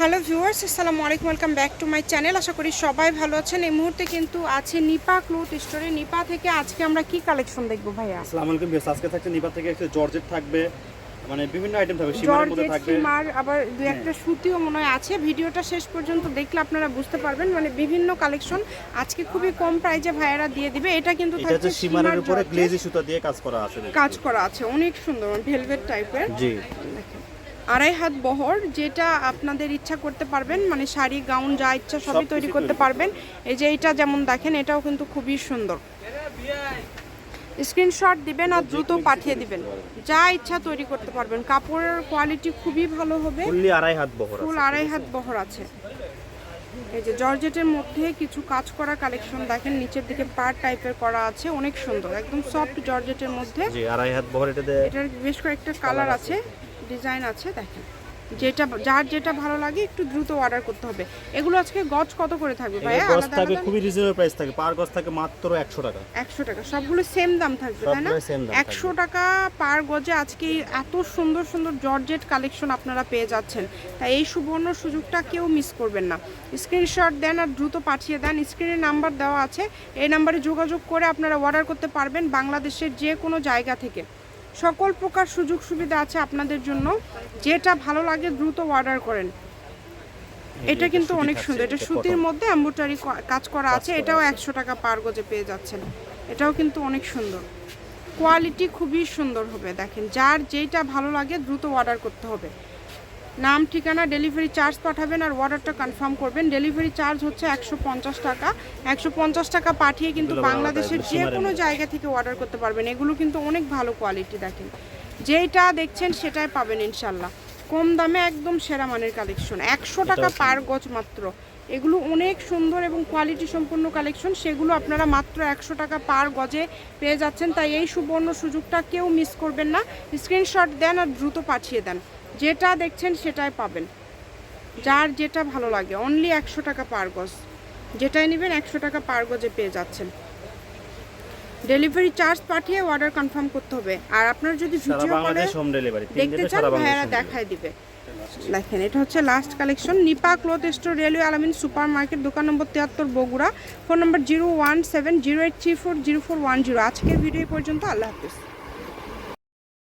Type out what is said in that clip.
Hello viewers আসসালামু আলাইকুম welcome back to my channel. আশা করি সবাই ভালো আছেন। এই মুহূর্তে কিন্তু আছে নিপা ক্লোথ স্টোরে। নিপা থেকে আজকে আমরা কি কালেকশন দেখব ভাইয়া? আসসালামু আলাইকুম ভিউয়ার্স আজকে থাকছে নিপা থেকে একটা জর্জেট থাকবে মানে বিভিন্ন আইটেম থাকবে সীমার মধ্যে থাকবে। হ্যাঁ। সীমার আবার দু একটা সুতিও মনে হয় আছে। ভিডিওটা শেষ পর্যন্ত দেখলে আপনারা বুঝতে পারবেন মানে বিভিন্ন কালেকশন আজকে খুবই কম প্রাইজে ভাইয়ারা দিয়ে দিবে। এটা কিন্তু এটা থাকছে সীমার উপরে গ্লেজি সুতা দিয়ে কাজ করা আছে। কাজ করা আছে অনেক সুন্দর ভেলভেট টাইপের জি। আড়াই হাত বহর যেটা আপনাদের ইচ্ছা করতে পারবেন মানে শাড়ি গাউন যা ইচ্ছা সবই তৈরি করতে পারবেন। এই যে এটা যেমন দেখেন এটাও কিন্তু খুবই সুন্দর। স্ক্রিনশট দিবেন আর দ্রুত পাঠিয়ে দিবেন। যা ইচ্ছা তৈরি করতে পারবেন। কাপড়ের কোয়ালিটি খুবই ভালো হবে। আড়াই হাত বহর ফুল আড়াই হাত বহর আছে। এই যে জর্জেটের মধ্যে কিছু কাজ করা কালেকশন দেখেন নিচের দিকে পার টাইপের করা আছে অনেক সুন্দর। একদম সফট জর্জেটের মধ্যে। জি আড়াই হাত বহর এটাতে এটার বেশ কয়েকটা কালার আছে। ডিজাইন আছে দেখেন। যেটা যার যেটা ভালো লাগে একটু দ্রুত অর্ডার করতে হবে। এগুলো আজকে গজ কত করে থাকবে ভাই গজ থাকবে খুবই রিজনেবল প্রাইস থাকে। পার গজ থাকে মাত্র একশো টাকা। একশো টাকা। সবগুলো সেম দাম থাকবে তাই না? সবগুলো same দাম একশো টাকা পার গজে আজকে এত সুন্দর সুন্দর জর্জেট কালেকশন আপনারা পেয়ে যাচ্ছেন। তাই এই সুবর্ণ সুযোগটা কেউ মিস করবেন না। স্ক্রিনশট দেন আর দ্রুত পাঠিয়ে দেন। স্ক্রিনে নাম্বার দেওয়া আছে। এই নাম্বারে যোগাযোগ করে আপনারা অর্ডার করতে পারবেন বাংলাদেশের যে কোনো জায়গা থেকে। সকল প্রকার সুযোগ সুবিধা আছে আপনাদের জন্য। যেটা ভালো লাগে দ্রুত অর্ডার করেন। এটা কিন্তু অনেক সুন্দর। এটা সুতির মধ্যে এম্ব্রয়ডারি কাজ করা আছে এটাও একশো টাকা পার গজে পেয়ে যাচ্ছেন। এটাও কিন্তু অনেক সুন্দর। কোয়ালিটি খুবই সুন্দর হবে দেখেন। যার যেইটা ভালো লাগে দ্রুত অর্ডার করতে হবে। নাম ঠিকানা ডেলিভারি চার্জ পাঠাবেন আর অর্ডারটা কনফার্ম করবেন। ডেলিভারি চার্জ হচ্ছে একশো পঞ্চাশ টাকা। একশো পঞ্চাশ টাকা পাঠিয়ে কিন্তু বাংলাদেশের যে কোনো জায়গা থেকে অর্ডার করতে পারবেন। এগুলো কিন্তু অনেক ভালো কোয়ালিটি দেখেন। যেইটা দেখছেন সেটাই পাবেন ইনশাল্লাহ। কম দামে একদম সেরা মানের কালেকশন একশো টাকা পার গজ মাত্র। এগুলো অনেক সুন্দর এবং কোয়ালিটি সম্পন্ন কালেকশন সেগুলো আপনারা মাত্র একশো টাকা পার গজে পেয়ে যাচ্ছেন। তাই এই সুবর্ণ সুযোগটা কেউ মিস করবেন না। স্ক্রিনশট দেন আর দ্রুত পাঠিয়ে দেন। যেটা দেখছেন সেটাই পাবেন। যার যেটা ভালো লাগে অনলি একশো টাকা পার গজ। যেটাই নেবেন একশো টাকা পার গজে পেয়ে যাচ্ছেন। ডেলিভারি চার্জ পাঠিয়ে অর্ডার কনফার্ম করতে হবে। আর আপনার যদি ভিডিও কলে দেখতে চান সারা ভাইয়ারা বাংলাদেশ দেখায় দিবে। দেখেন এটা হচ্ছে last collection Nipa cloth store railway Alamin super market দোকান নম্বর তিয়াত্তর Bogura. Phone number zero one seven zero eight three four zero four one zero আজকের ভিডিও পর্যন্ত আল্লাহ হাফিজ।